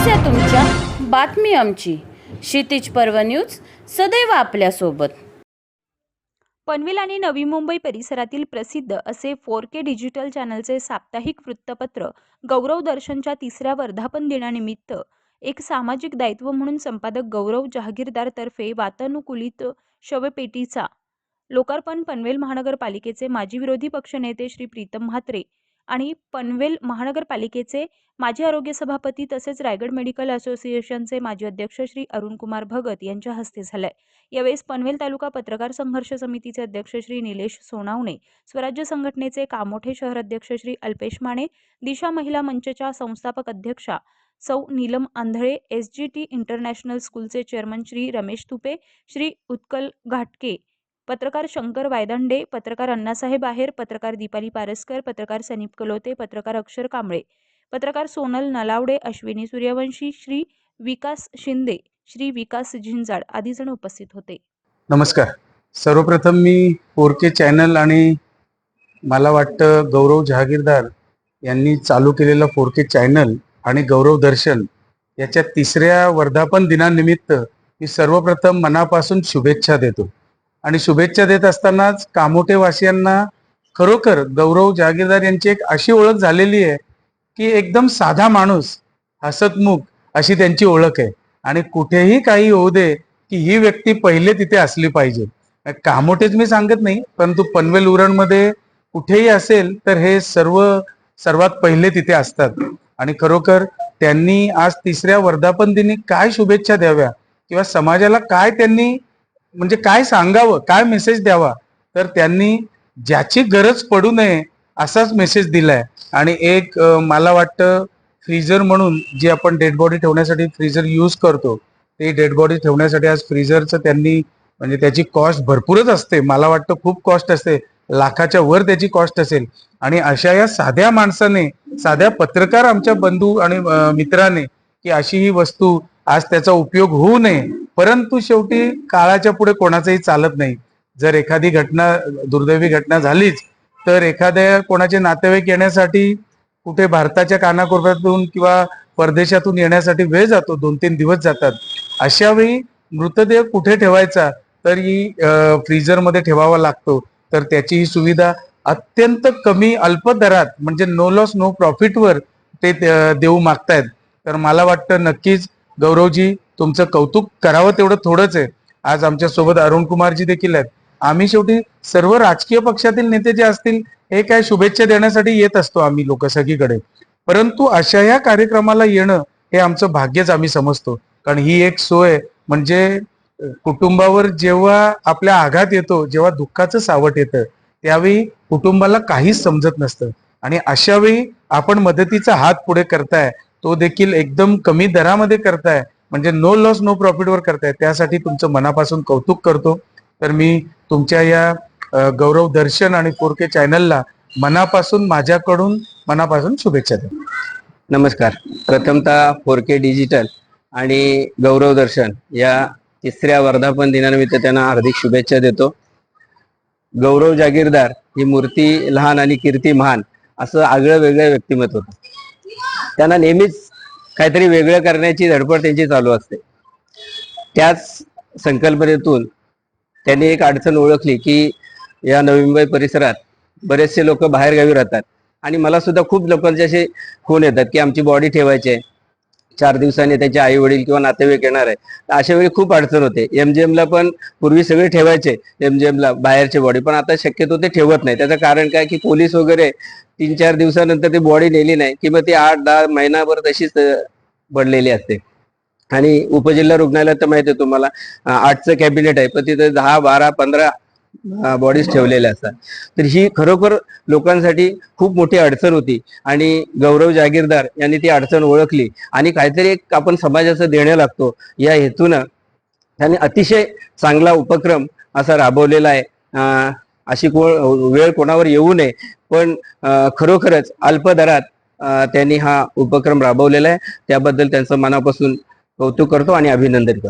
समस्या तुमच्या बातमी आमची. क्षितिज पर्व न्यूज सदैव आपल्यासोबत. पनवेल आणि नवी मुंबई परिसरातील प्रसिद्ध असे फोर के डिजिटल चॅनलचे साप्ताहिक वृत्तपत्र गौरव दर्शनच्या तिसऱ्या वर्धापन दिनानिमित्त एक सामाजिक दायित्व म्हणून संपादक गौरव जहागीरदारतर्फे वातानुकूलित शवपेटीचा लोकार्पण पनवेल महानगरपालिकेचे माजी विरोधी पक्षनेते श्री प्रीतम म्हात्रे आणि पनवेल महानगरपालिकेचे माजी आरोग्य सभापती तसेच रायगड मेडिकल असोसिएशनचे माजी अध्यक्ष श्री अरुणकुमार भगत यांच्या हस्ते झालंय. यावेळेस पनवेल तालुका पत्रकार संघर्ष समितीचे अध्यक्ष श्री निलेश सोनावणे स्वराज्य संघटनेचे कामोठे शहर अध्यक्ष श्री अल्पेश माने दिशा महिला मंचच्या संस्थापक अध्यक्षा Sau Neelam Andhale S G T international स्कूलचे चेअरमन श्री रमेश तुपे श्री उत्कल घाटके पत्रकार शंकर वायदंडे पत्रकार अण्णासाहेब आहेर पत्रकार दीपाली पारस्कर पत्रकार सनीप कलोते पत्रकार अक्षर कांबळे पत्रकार सोनल नलावडे अश्विनी सूर्यवंशी श्री विकास शिंदे श्री विकास झिंजाड आदी जण उपस्थित होते. नमस्कार. सर्वप्रथम मी फोर के चॅनल आणि मला वाटतं गौरव जहागीरदार यांनी चालू केलेलं फोर के चॅनल आणि गौरव दर्शन याच्या तिसऱ्या वर्धापन दिनानिमित्त मी सर्वप्रथम मनापासून शुभेच्छा देतो. आणि शुभेच्छा देत असतानाच कामोठेवासियांना खरोखर गौरव जहागीरदार यांची एक अशी ओळख झालेली आहे की एकदम साधा माणूस हसतमुख अशी त्यांची ओळख आहे. आणि कुठेही काही होऊ दे की ही व्यक्ती पहिले तिथे असली पाहिजे. कामोटेच मी सांगत नाही परंतु पनवेल उरणमध्ये कुठेही असेल तर हे सर्व सर्वात पहिले तिथे असतात. आणि खरोखर त्यांनी आज तिसऱ्या वर्धापन दिनी काय शुभेच्छा द्याव्या? किंवा समाजाला काय त्यांनी म्हणजे काय सांगावं काय मेसेज द्यावा? तर त्यांनी ज्याची गरज पडू नये असाच मेसेज दिलाय. आणि एक मला वाटतं फ्रीजर म्हणून जी आपण डेड बॉडी ठेवण्यासाठी फ्रीजर यूज करतो ते डेड बॉडी ठेवण्यासाठी आज फ्रीजरचं त्यांनी म्हणजे त्याची कॉस्ट भरपूरच असते. मला वाटतं खूप कॉस्ट असते. लाखाच्या वर त्याची कॉस्ट असेल. आणि अशा या साध्या माणसाने साध्या पत्रकार आमच्या बंधू आणि मित्राने की अशी ही वस्तू आज त्याचा उपयोग होऊ नये. परंतु शेवटी काळाच्या पुढे कोणाचंही चालत नाही. जर एखादी घटना दुर्दैवी घटना झालीच तर एखाद्या कोणाचे नातेवाईक येण्यासाठी कुठे भारताच्या कानाकोपऱ्यातून किंवा परदेशातून येण्यासाठी वेळ जातो दोन तीन दिवस जातात. अशा वेळी मृतदेह कुठे ठेवायचा तर ही फ्रीजरमध्ये ठेवावा लागतो. तर त्याची ही सुविधा अत्यंत कमी अल्प दरात म्हणजे नो लॉस नो प्रॉफिटवर ते देऊ मागतायत. तर मला वाटतं नक्कीच गौरवजी तुमचं कौतुक करावं तेवढं थोडंच आहे. आज आमच्यासोबत अरुण कुमारजी देखील आहेत. आम्ही शेवटी सर्व राजकीय पक्षातील नेते जे असतील हे काय शुभेच्छा देण्यासाठी येत असतो आम्ही लोक सगळीकडे. परंतु अशा ह्या कार्यक्रमाला येणं हे आमचं भाग्यच आम्ही समजतो. कारण ही एक सोय म्हणजे कुटुंबावर जेव्हा आपल्या आघात येतो जेव्हा दुःखाचं सावट येतं त्यावेळी कुटुंबाला काहीच समजत नसतं. आणि अशावेळी आपण मदतीचा हात पुढे करताय तो देखील एकदम कमी दरामध्ये करताय. म्हणजे नो लॉस नो प्रॉफिटवर करताय. त्यासाठी तुमचं मनापासून कौतुक करतो. तर मी तुमच्या या गौरव दर्शन आणि फोर के चॅनलला मनापासून माझ्याकडून मनापासून शुभेच्छा देतो. नमस्कार. प्रथमतः फोर के डिजिटल आणि गौरव दर्शन या तिसऱ्या वर्धापन दिनानिमित्त त्यांना हार्दिक शुभेच्छा देतो. गौरव जागीरदार ही मूर्ती लहान आणि कीर्ती महान असं आगळं वेगळं व्यक्तिमत्व होतं. त्यांना नेहमीच काहीतरी वेगळं करण्याची धडपड त्यांची चालू असते. त्याच संकल्पनेतून त्यांनी एक अडचण ओळखली की या नवी मुंबई परिसरात बरेचसे लोक बाहेरगावी राहतात. आणि मला सुद्धा खूप लोकांचे असे फोन येतात की आमची बॉडी ठेवायची आहे. चार दिवसांनी त्याचे आई वडील किंवा नातेवाईक येणार आहे. अशा वेळी खूप अडचण होते. एमजीएमला पण पूर्वी सगळे ठेवायचे एमजीएमला बाहेरचे बॉडी पण आता शक्यतो ते ठेवत नाही. त्याचं कारण काय की पोलीस वगैरे तीन चार दिवसानंतर ती बॉडी नेली नाही की मग ती आठ दहा महिनाभर तशीच पडलेली असते. आणि उपजिल्हा रुग्णालयात तर माहिती आहे तुम्हाला आठचं कॅबिनेट आहे. पण तिथे दहा बारा पंधरा बॉडीज ठेवलेल्या असतात. तर ही खरोखर लोकांसाठी खूप मोठी अडचण होती आणि गौरव जागीरदार यांनी ती अडचण ओळखली. आणि काहीतरी एक आपण समाजाचं देणं लागतो. या हेतूनं त्यांनी अतिशय चांगला उपक्रम असा राबवलेला आहे. अशी को वेळ कोणावर येऊ नये. पण खरोखरच अल्प दरात त्यांनी हा उपक्रम राबवलेला आहे. त्याबद्दल त्यांचं मनापासून कौतुक करतो आणि अभिनंदन करतो.